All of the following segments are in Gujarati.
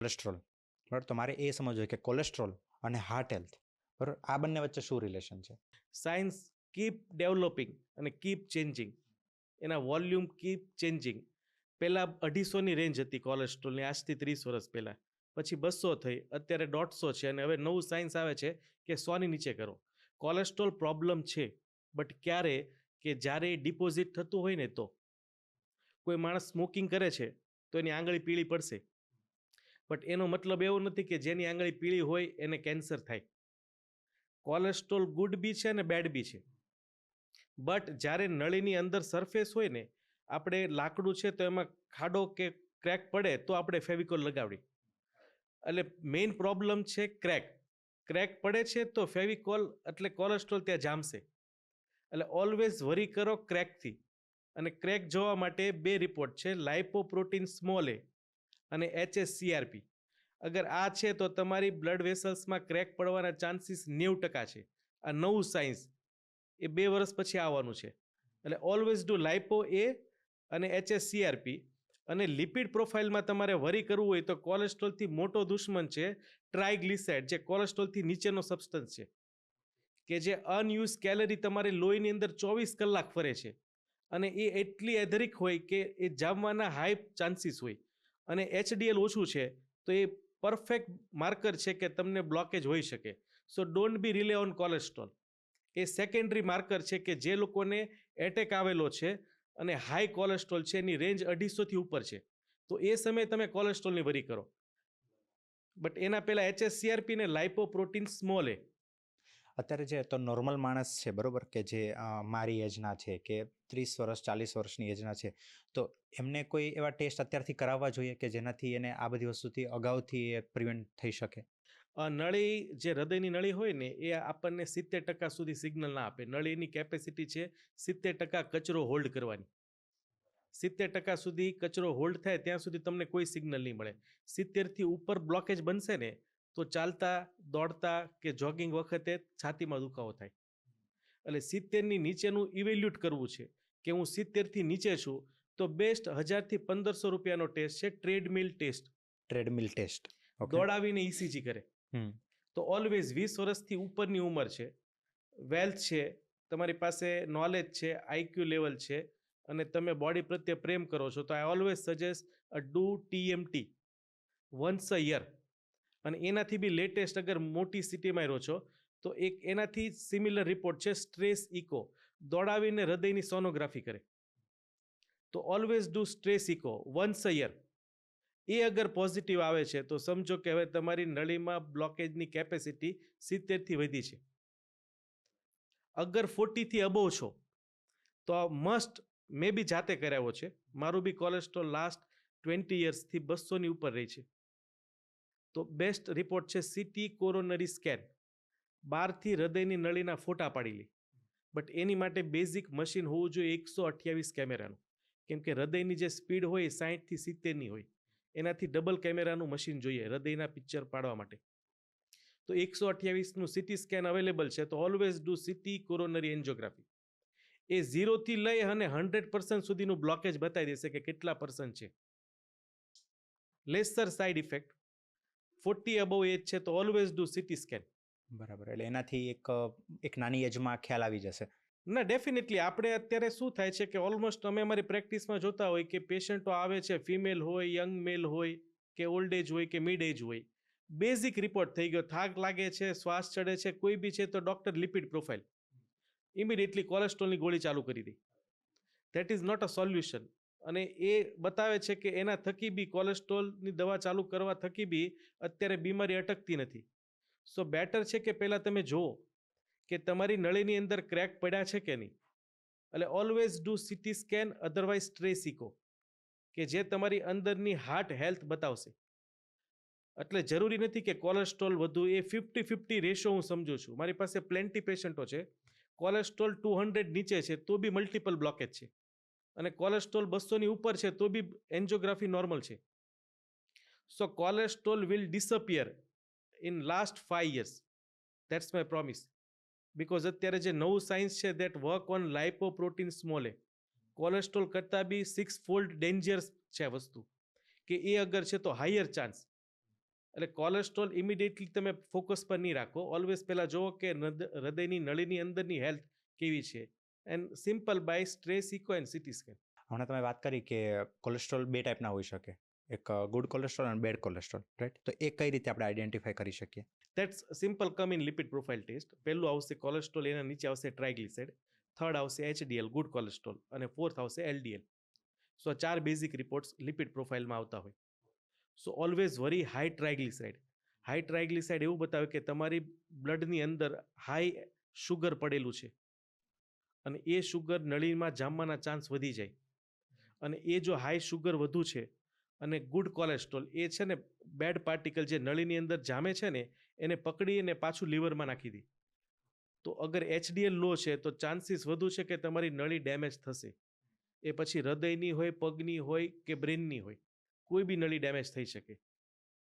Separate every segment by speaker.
Speaker 1: કોલેસ્ટ્રોલ બરાબર? તો મારે એ સમજવું કે કોલેસ્ટ્રોલ અને હાર્ટ હેલ્થ બરાબર? આ બંને વચ્ચે શું રિલેશન છે?
Speaker 2: સાયન્સ કીપ ડેવલપિંગ અને કીપ ચેન્જિંગ એના વોલ્યુમ કીપ ચેન્જિંગ પહેલાં અઢીસોની રેન્જ હતી કોલેસ્ટ્રોલની આજથી ત્રીસ વર્ષ પહેલાં. પછી બસો થઈ, અત્યારે દોઢસો છે અને હવે નવું સાયન્સ આવે છે કે સોની નીચે કરો. કોલેસ્ટ્રોલ પ્રોબ્લેમ છે બટ ક્યારે કે જ્યારે ડિપોઝિટ થતું હોય ને તો. કોઈ માણસ સ્મોકિંગ કરે છે, તો એની આંગળી પીળી પડશે. બટ એનો મતલબ એવો નથી કે જેની આંગળી પીળી હોય એને કેન્સર થાય. કોલેસ્ટ્રોલ ગુડ બી છે અને બેડ બી છે. બટ જ્યારે નળીની અંદર સરફેસ હોય ને, આપણે લાકડું છે તો એમાં ખાડો કે ક્રેક પડે તો આપણે ફેવિકોલ લગાવડી એટલે મેઇન પ્રોબ્લેમ છે ક્રેક. ક્રેક પડે છે તો ફેવિકોલ એટલે કોલેસ્ટ્રોલ ત્યાં જામશે. એટલે ઓલવેઝ વરી કરો ક્રેકથી. અને ક્રેક જોવા માટે બે રિપોર્ટ છે, લાઇપોપ્રોટીન સ્મોલ એ. અને એચએસસીઆરપી. અગર આ છે તો તમારી બ્લડ વેસલ્સમાં ક્રેક પડવાના ચાન્સીસ નેવું ટકા છે. આ નવું સાયન્સ એ બે વર્ષ પછી આવવાનું છે. એટલે ઓલવેઝ ડુ લાઇપો એ અને એચએસસીઆરપી. અને લિપિડ પ્રોફાઇલમાં તમારે વરી કરવું હોય તો કોલેસ્ટ્રોલથી મોટો દુશ્મન છે ટ્રાયગ્લિસાઇડ જે કોલેસ્ટ્રોલથી નીચેનો સબસ્ટન્સ છે. કે જે અનયુઝ કેલરી તમારી લોહીની અંદર ચોવીસ કલાક ફરે છે. અને એ એટલી એધરિક હોય કે એ જામવાના હાઈ ચાન્સીસ હોય. અને એચડીએલ ઓછું છે, તો એ પરફેક્ટ માર્કર છે કે તમને બ્લોકેજ હોઈ શકે. So don't be rely on cholesterol A secondary marker છે કે જે લોકોને એટેક આવેલો છે અને હાઈ કોલેસ્ટ્રોલ છે, એની રેન્જ અઢીસોથી ઉપર છે. તો એ સમયે તમે કોલેસ્ટ્રોલની વરી કરો. બટ એના પહેલાં એચએસસીઆરપી ને લાઇપોપ્રોટીન સ્મોલ એ.
Speaker 1: અત્યારે જે તો નોર્મલ માણસ છે, બરોબર? કે જે મારી એજના છે, કે ત્રીસ વર્ષ, ચાલીસ વર્ષની એજના છે, તો એમને કોઈ એવા ટેસ્ટ અત્યારથી કરાવવા જોઈએ કે જેનાથી એને આ બધી વસ્તુથી અગાઉથી એ પ્રિવેન્ટ થઈ શકે?
Speaker 2: નળી જે હૃદયની નળી હોય ને, એ આપણને સિત્તેર ટકા સુધી સિગ્નલ ના આપે. નળીની કેપેસિટી છે સિત્તેર ટકા કચરો હોલ્ડ કરવાની. સિત્તેર ટકા સુધી કચરો હોલ્ડ થાય, ત્યાં સુધી તમને કોઈ સિગ્નલ નહીં મળે. સિત્તેરથી ઉપર બ્લોકેજ બનશે ને તો ચાલતા દોડતા કે જોગિંગ વખતે છાતીમાં દુખાવો થાય. એટલે સિત્તેરની નીચેનું ઇવેલ્યુટ કરવું છે કે હું સિત્તેરથી નીચે છું તો બેસ્ટ હજારથી પંદરસો રૂપિયાનો ટેસ્ટ છે treadmill test.
Speaker 1: Treadmill test.
Speaker 2: દોડાવીને ECG કરે. તો ઓલવેઝ વીસ વર્ષથી ઉપરની ઉંમર છે. વેલ્થ છે તમારી પાસે નોલેજ છે આઈક્યુ લેવલ છે અને તમે બોડી પ્રત્યે પ્રેમ કરો છો તો I always suggest a do TMT once a year. અને એનાથી બી લેટેસ્ટ અગર મોટી સિટીમાં રહો છો, તો એક એનાથી સિમિલર રિપોર્ટ છે સ્ટ્રેસ ઇકો દોડાવીને હૃદયની સોનોગ્રાફી કરે. તો always do stress echo once a year એ અગર પોઝિટિવ આવે છે, તો સમજો કે હવે તમારી નળીમાં બ્લોકેજની કેપેસિટી સિત્તેરથી વધી છે. અગર ફોર્ટીથી અબોવ છો, તો મસ્ટ મેં બી જાતે કરાવ્યો છે. મારું બી કોલેસ્ટ્રોલ લાસ્ટ ટ્વેન્ટી યર્સથી બસોની ઉપર રહી છે. તો બેસ્ટ રિપોર્ટ છે સિટી કોરોનરી સ્કેન બારથી હૃદયની નળીના ફોટા પાડી લે. બટ એની માટે બેઝિક મશીન હોવું જોઈએ એકસો અઠ્યાવીસ કેમેરાનું. કેમ કે હૃદયની જે સ્પીડ હોય એ સાહીઠથી સિત્તેરની હોય. એનાથી ડબલ કેમેરાનું મશીન જોઈએ હૃદયના પિક્ચર પાડવા માટે. તો એકસો અઠ્યાવીસનું સિટી સ્કેન અવેલેબલ છે તો always do CT coronary angiography એ ઝીરોથી લઈ અને હંડ્રેડ પર્સન્ટ સુધીનું બ્લોકેજ બતાવી દેશે કે કેટલા પર્સન્ટ છે. Lesser side effect forty above age છે તો ઓલવેઝ ડુ સિટી સ્કેન
Speaker 1: બરાબર એટલે એનાથી એક એક નાની એજમાં ખ્યાલ આવી જશે.
Speaker 2: ના ડેફિનેટલી આપણે અત્યારે શું થાય છે કે ઓલમોસ્ટ અમે અમારી પ્રેક્ટિસમાં જોતા હોય કે પેશન્ટો આવે છે ફિમેલ હોય યંગ મેલ હોય કે ઓલ્ડ એજ હોય કે મિડ એજ હોય. બેઝિક રિપોર્ટ થઈ ગયો થાક લાગે છે શ્વાસ ચડે છે કોઈ બી છે તો ડૉક્ટર લિપિડ પ્રોફાઇલ ઇમિડિયેટલી કોલેસ્ટ્રોલની ગોળી ચાલુ કરી દે. That is not a solution અને એ બતાવે છે કે એના થકી બી કોલેસ્ટ્રોલની દવા ચાલુ કરવા થકી બી અત્યારે બીમારી અટકતી નથી. સો બેટર છે કે પહેલાં તમે જુઓ કે તમારી નળીની અંદર ક્રેક પડ્યા છે કે નહીં. એટલે always do CT scan otherwise stress echo કે જે તમારી અંદરની હાર્ટ હેલ્થ બતાવશે. એટલે જરૂરી નથી કે કોલેસ્ટ્રોલ વધુ, એ ફિફ્ટી ફિફ્ટી રેશો હું સમજુ છું. મારી પાસે પ્લેન્ટી પેશન્ટો છે. કોલેસ્ટ્રોલ ટુ હંડ્રેડ નીચે છે, તો બી મલ્ટિપલ બ્લોકેજ છે. અને કોલેસ્ટ્રોલ બસોની ઉપર છે, તો બી એન્જિયોગ્રાફી નોર્મલ છે. So cholesterol will disappear in last five years that's my promise because અત્યારે જે નવું સાયન્સ છે દેટ વર્ક ઓન લાઇપોપ્રોટીન સ્મોલે કોલેસ્ટ્રોલ કરતાં બી સિક્સ ફોલ્ડ ડેન્જર્સ છે વસ્તુ. કે એ અગર છે, તો હાયર ચાન્સ એટલે કોલેસ્ટ્રોલ ઇમિડિયેટલી તમે ફોકસ પર નહીં રાખો. ઓલવેઝ પહેલાં જુઓ કે હૃદયની નળીની અંદરની હેલ્થ કેવી છે. And simple by stress echo and CT scan
Speaker 1: હમણાં તમે વાત કરી કે કોલેસ્ટ્રોલ બે ટાઈપના હોઈ શકે. એક ગુડ કોલેસ્ટ્રોલ અને બેડ કોલેસ્ટ્રોલ રાઈટ? તો એ કઈ રીતે આપણે આઈડેન્ટિફાઈ કરી શકીએ?
Speaker 2: That's simple come in lipid profile test. પહેલું આવશે કોલેસ્ટ્રોલ એના નીચે આવશે ટ્રાઇગ્લિસરાઇડ થર્ડ આવશે એચડીએલ ગુડ કોલેસ્ટ્રોલ અને ફોર્થ આવશે એલડીએલ. સો ચાર બેઝિક રિપોર્ટ્સ લિપિડ પ્રોફાઇલમાં આવતા હોય. So always very high triglyceride high triglyceride એવું બતાવે કે તમારી બ્લડની અંદર હાઈ શુગર પડેલું છે. અને એ શુગર નળીમાં જામવાના ચાન્સ વધી જાય. અને એ જો હાઈ શુગર વધુ છે અને ગુડ કોલેસ્ટ્રોલ એ છે ને બેડ પાર્ટિકલ જે નળીની અંદર જામે છે ને, એને પકડીને પાછું લીવરમાં નાખી દે. તો અગર એચડીએલ લો છે તો ચાન્સીસ વધુ છે કે તમારી નળી ડેમેજ થશે. એ પછી હૃદયની હોય, પગની હોય કે બ્રેનની હોય, કોઈ બી નળી ડેમેજ થઈ શકે.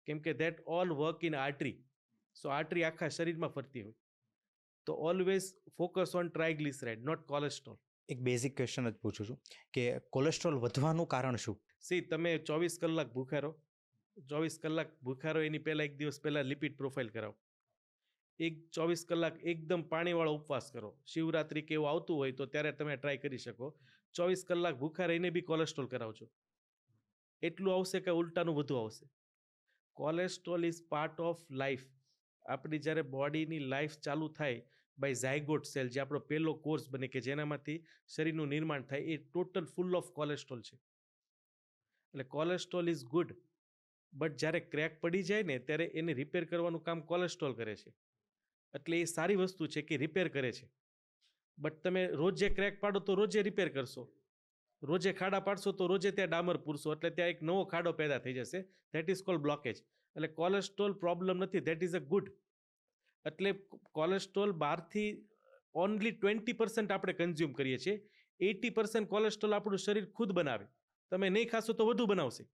Speaker 2: કેમ કે that all work in artery so artery આખા શરીરમાં ફરતી હોય. તો always focus on triglyceride not cholesterol
Speaker 1: એક બેઝિક ક્વેશ્ચન જ પૂછું છું કે કોલેસ્ટ્રોલ વધવાનું કારણ શું?
Speaker 2: સી તમે ચોવીસ કલાક ભૂખ્યા રહો ચોવીસ કલાક ભૂખ્યા રહો એની પહેલાં એક દિવસ પહેલાં લિપિડ પ્રોફાઇલ કરાવો. એક ચોવીસ કલાક એકદમ પાણીવાળો ઉપવાસ કરો. શિવરાત્રિ કે એવું આવતું હોય તો ત્યારે તમે ટ્રાય કરી શકો. ચોવીસ કલાક ભૂખ્યા રહીને બી કોલેસ્ટ્રોલ કરાવજો એટલું આવશે કે ઉલટાનું વધુ આવશે. Cholesterol is part of life આપણી જ્યારે બોડીની લાઈફ ચાલુ થાય બાય ઝાયગોટ સેલ જે આપણો પહેલો કોર્સ બને કે જેનામાંથી શરીરનું નિર્માણ થાય, એ ટોટલ ફૂલ ઓફ કોલેસ્ટ્રોલ છે. એટલે કોલેસ્ટ્રોલ ઇઝ ગુડ બટ જ્યારે ક્રેક પડી જાય ને, ત્યારે એને રિપેર કરવાનું કામ કોલેસ્ટ્રોલ કરે છે. એટલે એ સારી વસ્તુ છે કે રિપેર કરે છે. બટ તમે રોજે ક્રેક પાડો તો રોજે રિપેર કરશો. રોજે ખાડા પાડશો તો રોજે ત્યાં ડામર પૂરશો, એટલે ત્યાં એક નવો ખાડો પેદા થઈ જશે. ધેટ ઇઝ કોલ્ડ બ્લોકેજ એટલે કોલેસ્ટ્રોલ પ્રોબ્લેમ નથી ધેટ ઇઝ અ ગુડ એટલે કોલેસ્ટ્રોલ બહારથી ઓનલી ટ્વેન્ટી પર્સન્ટ આપણે કન્ઝ્યુમ કરીએ છીએ. એટી પર્સન્ટ કોલેસ્ટ્રોલ આપણું શરીર ખુદ બનાવે. તમે નહીં ખાશો તો વધુ બનાવશે.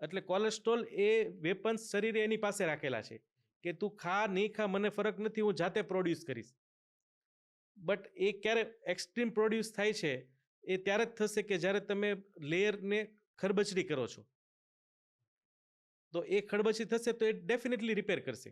Speaker 2: એટલે કોલેસ્ટ્રોલ એ વેપન્સ શરીરે એની પાસે રાખેલા છે કે તું ખા, નહીં ખા, મને ફરક નથી, હું જાતે પ્રોડ્યુસ કરીશ. બટ એ ક્યારે એક્સ્ટ્રીમ પ્રોડ્યુસ થાય છે, એ ત્યારે જ થશે કે જ્યારે તમે લેયરને ખરબચડી કરો છો. તો એ ખડબચી થશે તો એ ડેફિનેટલી રિપેર કરશે.